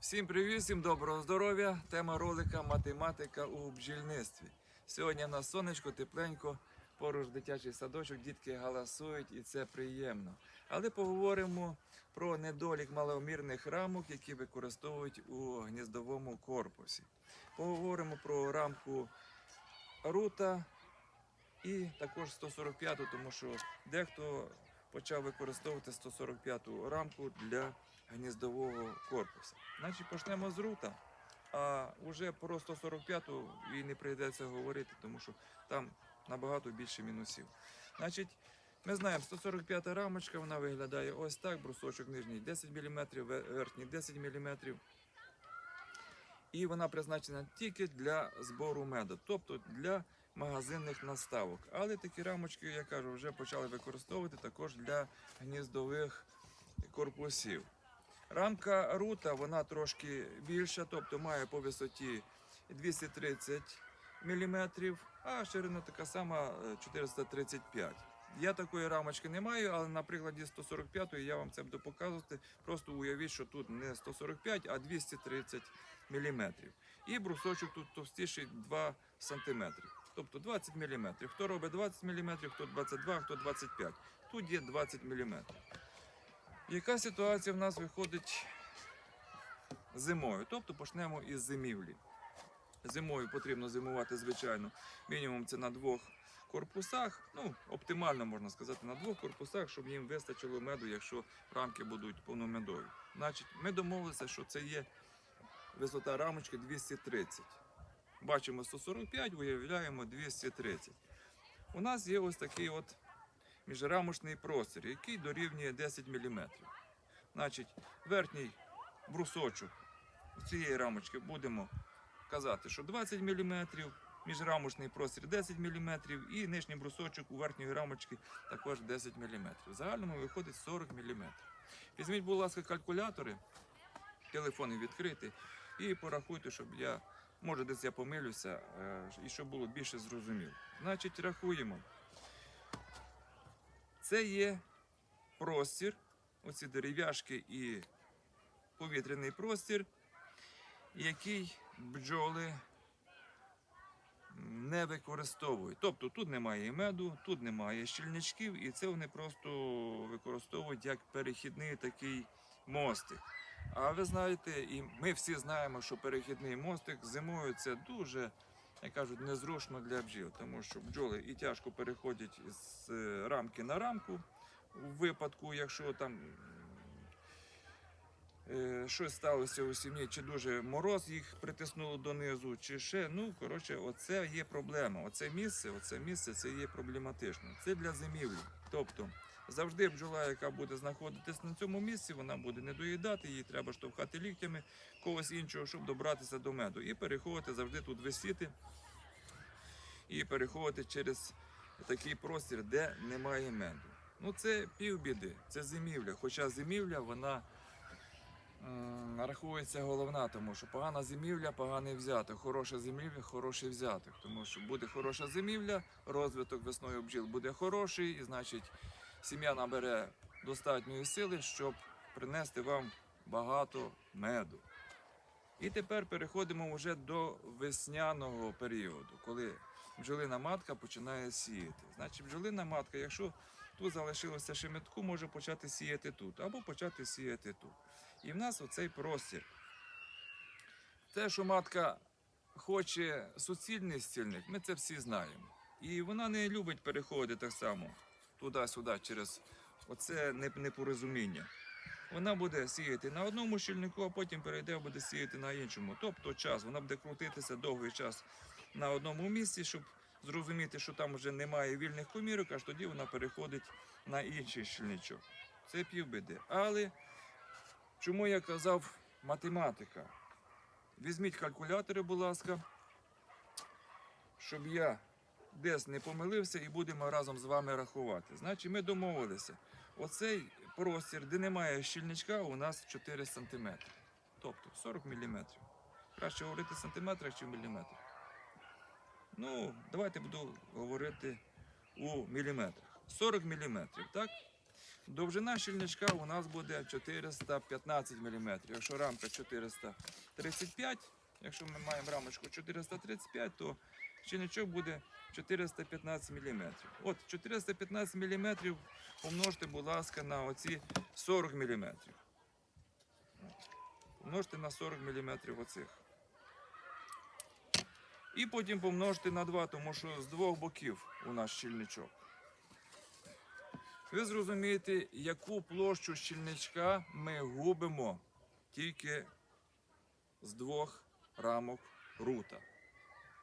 Всім привіт, всім доброго здоров'я. Тема ролика математика у бджільництві. Сьогодні в нас сонечко, тепленько, поруч дитячий садочок, дітки галасують і це приємно. Але поговоримо про недолік маломірних рамок, які використовують у гніздовому корпусі. Поговоримо про рамку рута і також 145, тому що дехто почав використовувати 145 рамку для гніздового корпусу. Значить, почнемо з рута. А вже про 145-ту і не прийдеться говорити, тому що там набагато більше мінусів. Значить, ми знаємо, 145 рамочка, вона виглядає ось так, брусочок нижній 10 мм, верхній 10 мм. І вона призначена тільки для збору меду, тобто для магазинних наставок. Але такі рамочки, я кажу, вже почали використовувати також для гніздових корпусів. Рамка рута вона трошки більша, тобто має по висоті 230 мм, а ширина така сама е, 435 Я такої рамочки не маю, але на прикладі 145 я вам це буду показувати. Просто уявіть, що тут не 145, а 230 мм. І брусочок тут товстіший 2 см. Тобто 20 мм. Хто робить 20 мм, хто 22, хто 25. Тут є 20 мм. Яка ситуація в нас виходить зимою? Тобто почнемо із зимівлі. Зимою потрібно зимувати, звичайно, мінімум це на двох корпусах. Ну, оптимально можна сказати, на двох корпусах, щоб їм вистачило меду, якщо рамки будуть повномедові. Значить, ми домовилися, що це є висота рамочки 230. Бачимо 145, уявляємо 230. У нас є ось такий от міжрамочний простір, який дорівнює 10 мм. Значить, верхній брусочок цієї рамочки будемо казати, що 20 мм, міжрамочний простір 10 мм і нижній брусочок у верхньої рамочки також 10 мм. В загальному виходить 40 мм. Візьміть, будь ласка, калькулятори, телефони відкрити і порахуйте, щоб я, може десь я помилюся, е, і щоб було більше зрозуміло. Значить, рахуємо. Це є простір, оці дерев'яшки і повітряний простір, який бджоли не використовують. Тобто тут немає меду, тут немає щільничків, і це вони просто використовують як перехідний такий мостик. А ви знаєте, і ми всі знаємо, що перехідний мостик зимою це дуже, як кажуть, незручно для бджіл, тому що бджоли і тяжко переходять з е, рамки на рамку. У випадку, якщо там щось сталося у сім'ї, чи дуже мороз їх притиснуло донизу, чи ще. Ну, коротше, оце є проблема. Оце місце, оце місце це є проблематично. Це для зимівлі. Тобто завжди бджола, яка буде знаходитись на цьому місці, вона буде не доїдати, їй треба штовхати ліктями когось іншого, щоб добратися до меду. І переходити завжди тут висіти і переходити через такий простір, де немає меду. Ну це півбіди, це зимівля. Хоча зимівля вона рахується головна, тому що погана зимівля, поганий взяток. Хороша зимівля, хороший взяток. Тому що буде хороша зимівля, розвиток весною бджіл буде хороший, і значить сім'я набере достатньої сили, щоб принести вам багато меду. І тепер переходимо вже до весняного періоду, коли бджолина матка починає сіяти. Значить, бджолина матка, якщо тут залишилося ще метку, може почати сіяти тут або почати сіяти тут. І в нас оцей простір. Те, що матка хоче суцільний стільник, ми це всі знаємо. І вона не любить переходити так само туди-сюди через оце непорозуміння. Вона буде сіяти на одному щільнику, а потім перейде, буде сіяти на іншому. Тобто час, вона буде крутитися довгий час на одному місці, щоб зрозуміти, що там вже немає вільних комірок, аж тоді вона переходить на інший щільничок. Це півбіди. Але чому я казав математика? Візьміть калькулятори, будь ласка, щоб я десь не помилився і будемо разом з вами рахувати. Значить, ми домовилися. Оцей простір, де немає щільничка, у нас 4 см. Тобто 40 мм. Краще говорити в сантиметрах чи в міліметрах. Ну, давайте буду говорити у міліметрах. 40 мм, так? Довжина щільничка у нас буде 415 мм. Якщо рамка 435, якщо ми маємо рамочку 435, то щільничок буде 415 мм. От 415 мм помножте, будь ласка, на оці 40 мм. Помножте на 40 мм оцих. І потім помножте на 2, тому що з двох боків у нас щільничок. Ви зрозумієте, яку площу щільничка ми губимо тільки з двох рамок рута.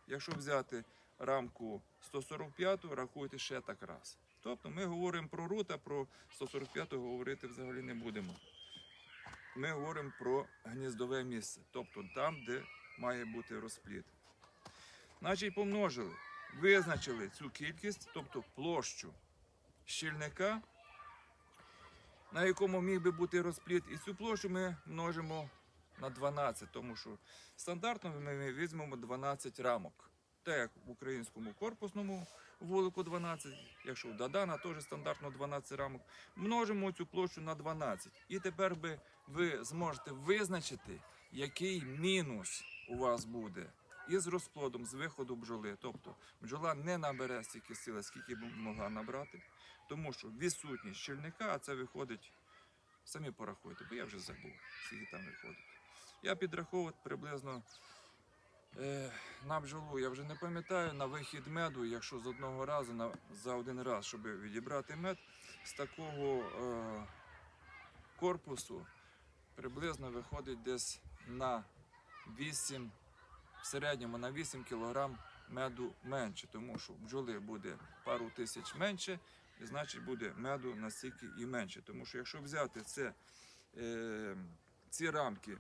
Якщо взяти рамку 145, рахуйте ще так раз. Тобто ми говоримо про рута, про 145 говорити взагалі не будемо. Ми говоримо про гніздове місце, тобто там, де має бути розпліт. Значить, помножили, визначили цю кількість, тобто площу щільника, на якому міг би бути розпліт, і цю площу ми множимо на 12, тому що стандартно ми візьмемо 12 рамок. Так як в українському корпусному вулику 12, якщо в Дадана теж стандартно 12 рамок, множимо цю площу на 12. І тепер би ви зможете визначити, який мінус у вас буде із розплодом, з виходу бджоли. Тобто бджола не набере стільки сили, скільки б могла набрати, тому що відсутність щільника, а це виходить, самі порахуйте, бо я вже забув, скільки там виходить. Я підраховував приблизно е, на бджолу, я вже не пам'ятаю, на вихід меду, якщо з одного разу на, за один раз, щоб відібрати мед, з такого е, корпусу приблизно виходить десь на 8, в середньому на 8 кг меду менше, тому що бджоли буде пару тисяч менше, і значить буде меду настільки і менше. Тому що якщо взяти це, е, ці рамки,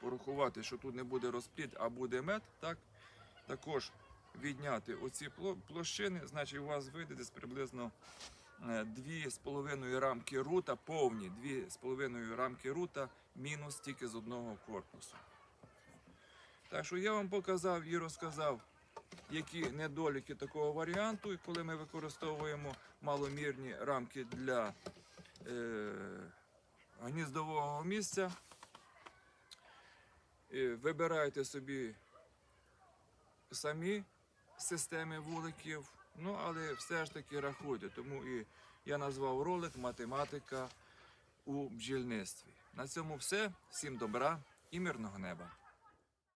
порахувати, що тут не буде розплід, а буде мед, так, також відняти оці площини, значить у вас вийде десь приблизно е, дві з половиною рамки рута, повні дві з половиною рамки рута, мінус тільки з одного корпусу. Так що я вам показав і розказав, які недоліки такого варіанту, і коли ми використовуємо маломірні рамки для е, гніздового місця. Е, Вибирайте собі самі системи вуликів, ну але все ж таки рахуйте. Тому і я назвав ролик Математика у бджільництві. На цьому все. Всім добра і мирного неба.